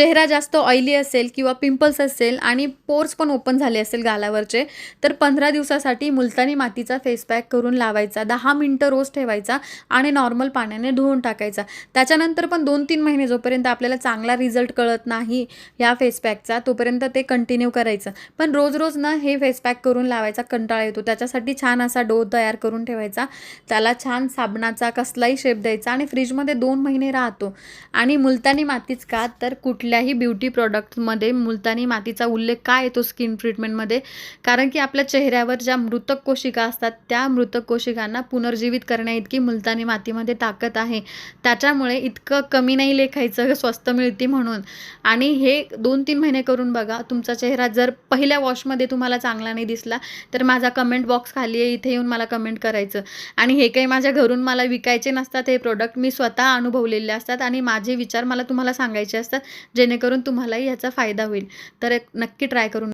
चेहरा जास्त ऑइली असेल किंवा पिंपल्स असेल आणि पोर्स पण ओपन झाले असेल गालावरचे तर पंधरा दिवसासाठी मुलतानी मातीचा फेस पॅक करून लावायचा. दहा मिनटं रोज ठेवायचा आणि नॉर्मल पाण्याने धुवून टाकायचा. त्याच्यानंतर पण दोन तीन महिने जोपर्यंत आपल्याला चांगला रिझल्ट कळत नाही या फेस पॅकचा तोपर्यंत ते कंटिन्यू करायचं. पण रोज रोज ना हे फेस पॅक करून लावायचा कंटाळा येतो. त्याच्यासाठी छान असा डो तयार करून ठेवायचा. त्याला छान साबणाचा कसलाही शेप द्यायचा आणि फ्रीजमध्ये दोन महिने राहतो. आणि मुलतानी मातीच का? तर कुठली कुठल्याही ब्युटी प्रॉडक्टमध्ये मुलतानी मातीचा उल्लेख का येतो स्किन ट्रीटमेंटमध्ये? कारण की आपल्या चेहऱ्यावर ज्या मृतक कोशिका असतात त्या मृतक कोशिकांना पुनर्जीवित करण्याइतकी मुलतानी मातीमध्ये ताकद आहे. त्याच्यामुळे इतकं कमी नाही लेखायचं स्वस्त मिळते म्हणून. आणि हे दोन तीन महिने करून बघा तुमचा चेहरा जर पहिल्या वॉशमध्ये तुम्हाला चांगला नाही दिसला तर माझा कमेंट बॉक्स खाली आहे इथे येऊन मला कमेंट करायचं. आणि हे काही माझ्या घरून मला विकायचे नसतात हे प्रोडक्ट मी स्वतः अनुभवलेले असतात आणि माझे विचार मला तुम्हाला सांगायचे असतात. जेणेकरून तुम्हालाही ह्याचा फायदा होईल. तर एक नक्की ट्राय करून